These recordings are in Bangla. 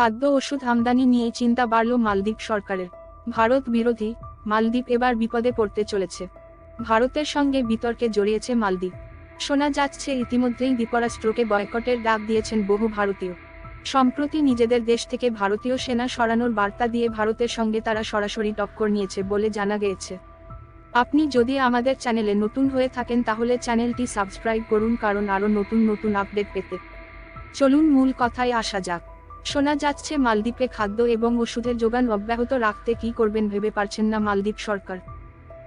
খাদ্য ওষুধ আমদানি নিয়ে চিন্তা বাড়ল মালদ্বীপ সরকারের। ভারত বিরোধী, মালদ্বীপ এবার বিপদে পড়তে চলেছে। ভারতের সঙ্গে বিতর্কে জড়িয়েছে মালদ্বীপ। শোনা যাচ্ছে ইতিমধ্যেই দ্বীপরাষ্ট্রকে বয়কটের ডাক দিয়েছেন বহু ভারতীয়। সম্প্রতি নিজেদের দেশ থেকে ভারতীয় সেনা সরানোর বার্তা দিয়ে ভারতের সঙ্গে তারা সরাসরি টক্কর নিয়েছে বলে জানা গিয়েছে আপনি যদি আমাদের চ্যানেলে নতুন হয়ে থাকেন তাহলে চ্যানেলটি সাবস্ক্রাইব করুন কারণ আরও নতুন নতুন আপডেট পেতে। চলুন মূল কথায় আসা যাক। শোনা যাচ্ছে মালদ্বীপে খাদ্য এবং ওষুধের যোগান অব্যাহত রাখতে কি করবেন ভেবে পারছেন না মালদ্বীপ সরকার।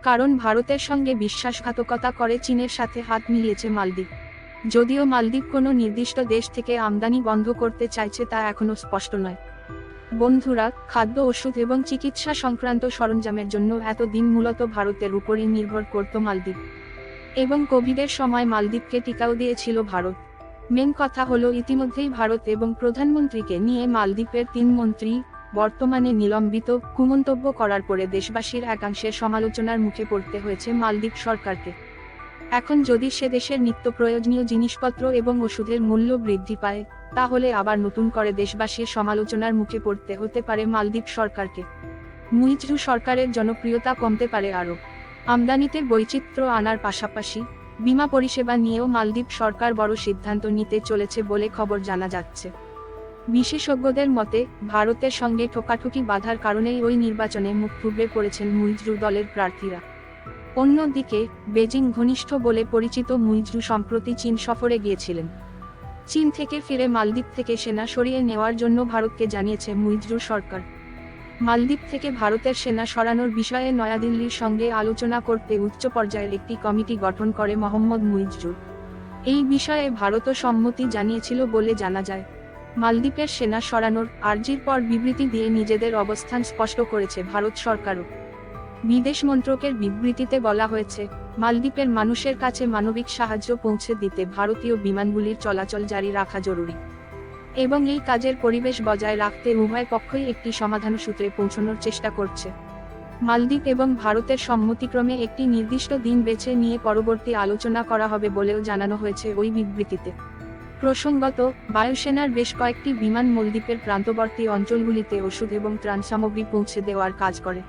কারণ ভারতের সঙ্গে বিশ্বাসঘাতকতা করে চীনের সাথে হাত মিলিয়েছে মালদ্বীপ। যদিও মালদ্বীপ কোনো নির্দিষ্ট দেশ থেকে আমদানি বন্ধ করতে চাইছে তা এখনও স্পষ্ট নয়। বন্ধুরা, খাদ্য, ওষুধ এবং চিকিৎসা সংক্রান্ত সরঞ্জামের জন্য এতদিন মূলত ভারতের উপরই নির্ভর করত মালদ্বীপ। এবং কোভিডের সময় মালদ্বীপকে টিকাও দিয়েছিল ভারত। মেন কথা হলো ইতিমধ্যেই ভারত এবং প্রধানমন্ত্রীকে নিয়ে মালদ্বীপের তিন মন্ত্রী বর্তমানে নিলম্বিত, কুমন্তব্য করার পরে দেশবাসীর একাংশের সমালোচনার মুখে পড়তে হয়েছে মালদ্বীপ সরকারকে। এখন যদি সে দেশের নিত্য প্রয়োজনীয় জিনিসপত্র এবং ওষুধের মূল্য বৃদ্ধি পায়, তাহলে আবার নতুন করে দেশবাসীর সমালোচনার মুখে পড়তে হতে পারে মালদ্বীপ সরকারকে। মুইজরু সরকারের জনপ্রিয়তা কমতে পারে আরও। আমদানিতে বৈচিত্র্য আনার পাশাপাশি বিমা পরিষেবা নিয়েও মালদ্বীপ সরকার বড় সিদ্ধান্ত নিতে চলেছে বলে খবর জানা যাচ্ছে। বিশেষজ্ঞদের মতে, ভারতের সঙ্গে ঠোকাঠুকি বাধার কারণেই ওই নির্বাচনে মুখ থুবড়ে পড়েছেন মুইজরু দলের প্রার্থীরা। অন্যদিকে, বেজিং ঘনিষ্ঠ বলে পরিচিত মুইজরু সম্প্রতি চীন সফরে গিয়েছিলেন। চীন থেকে ফিরে মালদ্বীপ থেকে সেনা সরিয়ে নেওয়ার জন্য ভারতকে জানিয়েছে মুইজরু সরকার। মালদ্বীপ থেকে ভারতের সেনা সরানোর বিষয়ে নয়াদিল্লির সঙ্গে আলোচনা করতে উচ্চ পর্যায়ের একটি কমিটি গঠন করে মোহাম্মদ মুইজরুর এই বিষয়ে ভারতও সম্মতি জানিয়েছিল বলে জানা যায়। মালদ্বীপের সেনা সরানোর আর্জির পর বিবৃতি দিয়ে নিজেদের অবস্থান স্পষ্ট করেছে ভারত সরকারও। বিদেশ মন্ত্রকের বিবৃতিতে বলা হয়েছে, মালদ্বীপের মানুষের কাছে মানবিক সাহায্য পৌঁছে দিতে ভারতীয় বিমানগুলির চলাচল জারি রাখা জরুরি। এবং এই কাজের পরিবেশ বজায় রাখতে উভয় পক্ষই একটি সমাধান সূত্রে পৌঁছানোর চেষ্টা করছে। মালদ্বীপ এবং ভারতের সম্মতিক্রমে একটি নির্দিষ্ট দিন বেছে নিয়ে পরবর্তী আলোচনা করা হবে বলেও জানানো হয়েছে ওই বিবৃতিতে। প্রসঙ্গত, বায়ুসেনার বেশ কয়েকটি বিমান মলদ্বীপের প্রান্তবর্তী অঞ্চলগুলিতে ওষুধ এবং ত্রাণ সামগ্রী পৌঁছে দেওয়ার কাজ করে।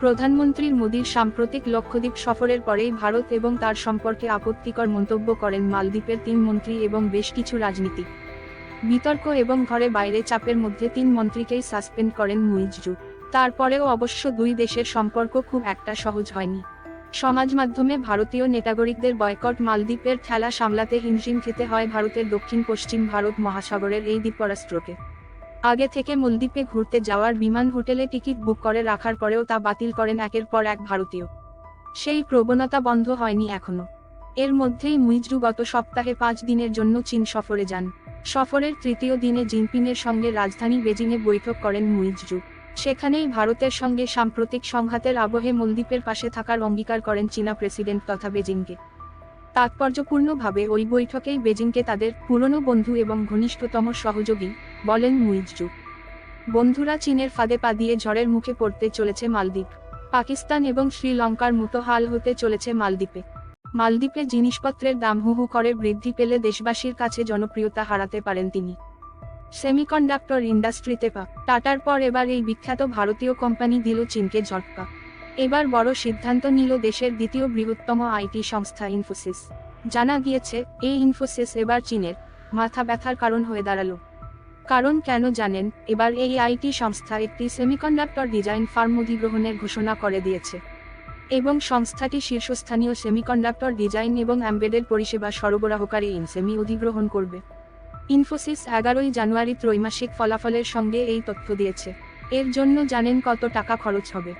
প্রধানমন্ত্রীর মোদীর সাম্প্রতিক লক্ষদ্বীপ সফরের পরেই ভারত এবং তার সম্পর্কে আপত্তিকর মন্তব্য করেন মালদ্বীপের তিন মন্ত্রী এবং বেশ কিছু রাজনীতিক। বিতর্ক এবং ঘরে বাইরে চাপের মধ্যে তিন মন্ত্রীকেই সাসপেন্ড করেন মুইজরু তারপরেও অবশ্য দুই দেশের সম্পর্ক খুব একটা সহজ হয়নি। সমাজ মাধ্যমে ভারতীয় নেতাগরিকদের বয়কট মালদ্বীপের খেলা সামলাতে হিমশিম খেতে হয় ভারতের দক্ষিণ পশ্চিম ভারত মহাসাগরের এই দ্বীপরাষ্ট্রকে। আগে থেকে মলদ্বীপে ঘুরতে যাওয়ার বিমান হোটেলে টিকিট বুক করে রাখার পরেও তা বাতিল করেন একের পর এক ভারতীয়। সেই প্রবণতা বন্ধ হয়নি এখনও। এর মধ্যেই মুইজরু গত সপ্তাহে পাঁচ দিনের জন্য চীন সফরে যান। সফরের তৃতীয় দিনে জিনপিংয়ের সঙ্গে রাজধানী বেজিংয়ে বৈঠক করেন মুইজরু সেখানেই ভারতের সঙ্গে সাম্প্রতিক সংঘাতের আবহে মলদ্বীপের পাশে থাকার অঙ্গীকার করেন চীনা প্রেসিডেন্ট তথা বেজিংকে। তাৎপর্যপূর্ণভাবে ওই বৈঠকেই বেজিংকে তাদের পুরনো বন্ধু এবং ঘনিষ্ঠতম সহযোগী বলেন মুইজরু বন্ধুরা চীনের ফাঁদে পা দিয়ে ঝড়ের মুখে পড়তে চলেছে মালদ্বীপ। পাকিস্তান এবং শ্রীলঙ্কার মতো হাল হতে চলেছে মালদ্বীপে। মালদ্বীপে জিনিসপত্রের দাম হু হু করে বৃদ্ধি পেলে দেশবাসীর কাছে জনপ্রিয়তা হারাতে পারেন তিনি। সেমিকন্ডাক্টর ইন্ডাস্ট্রিতে পা, টাটার পর এবার এই বিখ্যাত ভারতীয় কোম্পানি দিল চীনকে ঝটকা। এবার বড় সিদ্ধান্ত নিল দেশের দ্বিতীয় বৃহত্তম আইটি সংস্থা ইনফোসিস। জানা গিয়েছে, এই ইনফোসিস এবার চীনের মাথা ব্যথার কারণ হয়ে দাঁড়াল। কারণ কেন জানেন? এবার এই আইটি সংস্থা একটি সেমিকন্ডাক্টর ডিজাইন ফার্ম অধিগ্রহণের ঘোষণা করে দিয়েছে। এবং সংস্থাটি শীর্ষস্থানীয় সেমিকন্ডাক্টর ডিজাইন এবং অ্যাম্বেডেড পরিষেবা সরবরাহকারী ইনসেমি অধিগ্রহণ করবে। ইনফোসিস এগারোই জানুয়ারি ত্রৈমাসিক ফলাফলের সঙ্গে এই তথ্য দিয়েছে। এর জন্য জানেন কত টাকা খরচ হবে।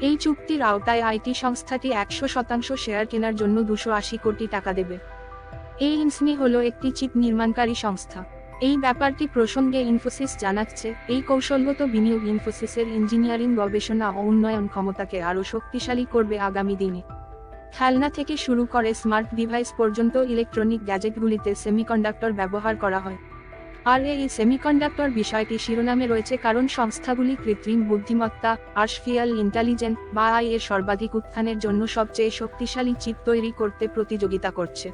এই চুক্তির আওতায় আইটি সংস্থাটি একশো শতাংশ শেয়ার কেনার জন্য দুশো আশি কোটি টাকা দেবে। এই ইনসমি হল একটি চিপ নির্মাণকারী সংস্থা। এই ব্যাপারটি প্রসঙ্গে ইনফোসিস জানাচ্ছে, এই কৌশলগত বিনিয়োগ ইনফোসিসের ইঞ্জিনিয়ারিং গবেষণা ও উন্নয়ন ক্ষমতাকে আরও শক্তিশালী করবে আগামী দিনে। খেলনা থেকে শুরু করে স্মার্ট ডিভাইস পর্যন্ত ইলেকট্রনিক গ্যাজেটগুলিতে সেমিকন্ডাক্টর ব্যবহার করা হয়। আর এই সেমিকন্ডাক্টর বিষয়টি শিরোনামে রয়েছে কারণ সংস্থাগুলি কৃত্রিম বুদ্ধিমত্তা, আর্টিফিশিয়াল ইন্টেলিজেন্স বা আই এর সর্বাধিক উত্থানের জন্য সবচেয়ে শক্তিশালী চিপ তৈরি করতে প্রতিযোগিতা করছে।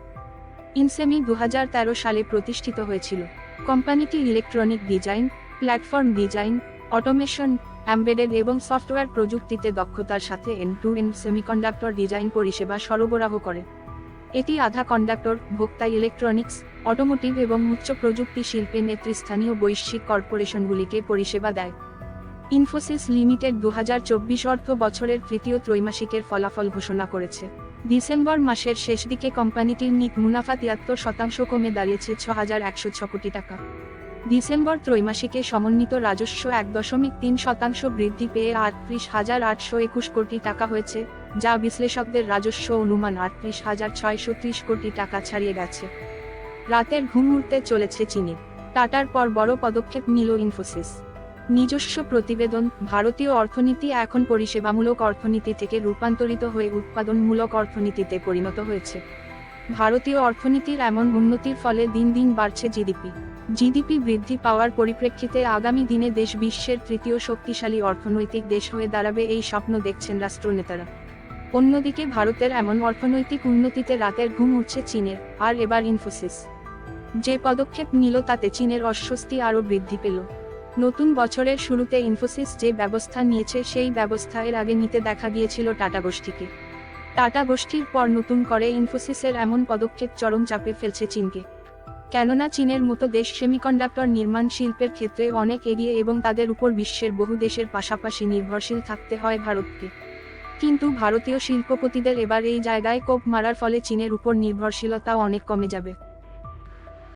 ইনসেমি দু হাজার তেরো সালে প্রতিষ্ঠিত হয়েছিল। কোম্পানিটি electronic design, platform design, automation, embedded এবং সফটওয়্যার প্রযুক্তিতে দক্ষতার সাথে end to end semiconductor design পরিষেবা সরবরাহ করে। এটি আধা কন্ডাক্টর ভোক্তা ইলেকট্রনিক্স অটোমোটিভ এবং উচ্চ প্রযুক্তি শিল্পে নেতৃস্থানীয় বৈশ্বিক কর্পোরেশনগুলিকে পরিষেবা দেয়। ইনফোসিস লিমিটেড দু হাজার চব্বিশ অর্থ বছরের তৃতীয় ত্রৈমাসিকের ফলাফল ঘোষণা করেছে। ডিসেম্বর মাসের শেষ দিকে কোম্পানিটির নিট মুনাফা তিয়াত্তর শতাংশ কমে দাঁড়িয়েছে ছ হাজার একশো ছ কোটি টাকা। ডিসেম্বর ত্রৈমাসিকে সমন্বিত রাজস্ব এক দশমিক তিন শতাংশ বৃদ্ধি পেয়ে আটত্রিশ হাজার আটশো একুশ কোটি টাকা হয়েছে, যা বিশ্লেষকদের রাজস্ব অনুমান আটত্রিশ হাজার ছয়শো ত্রিশ কোটি টাকা ছাড়িয়ে গেছে। রাতের ঘুম উঠতে চলেছে চীনে। টাটার পর বড় পদক্ষেপ নিল ইনফোসিস। নিজস্ব প্রতিবেদন, ভারতীয় অর্থনীতি এখন পরিষেবামূলক অর্থনীতি থেকে রূপান্তরিত হয়ে উৎপাদনমূলক অর্থনীতিতে পরিণত হয়েছে। ভারতীয় অর্থনীতির এমন উন্নতির ফলে দিন দিন বাড়ছে জিডিপি। জিডিপি বৃদ্ধি পাওয়ার পরিপ্রেক্ষিতে আগামী দিনে দেশ বিশ্বের তৃতীয় শক্তিশালী অর্থনৈতিক দেশ হয়ে দাঁড়াবে এই স্বপ্ন দেখছেন রাষ্ট্রনেতারা। অন্যদিকে ভারতের এমন অর্থনৈতিক উন্নতিতে রাতের ঘুম উঠছে চীনের, আর এবার ইনফোসিস। যে পদক্ষেপ নিল তাতে চীনের অস্বস্তি আরও বৃদ্ধি পেল। নতুন বছরের শুরুতে ইনফোসিস যে ব্যবস্থা নিয়েছে সেই ব্যবস্থা এর আগে নিতে দেখা গিয়েছিল টাটা গোষ্ঠীকে। টাটা গোষ্ঠীর পর নতুন করে ইনফোসিসের এমন পদক্ষেপ চরম চাপে ফেলছে চীনকে। কেননা চীনের মতো দেশ সেমিকন্ডাক্টর নির্মাণ শিল্পের ক্ষেত্রে অনেক এগিয়ে এবং তাদের উপর বিশ্বের বহু দেশের পাশাপাশি নির্ভরশীল থাকতে হয় ভারতকে। কিন্তু ভারতীয় শিল্পপতিদের এবার এই জায়গায় কোপ মারার ফলে চীনের উপর নির্ভরশীলতা অনেক কমে যাবে।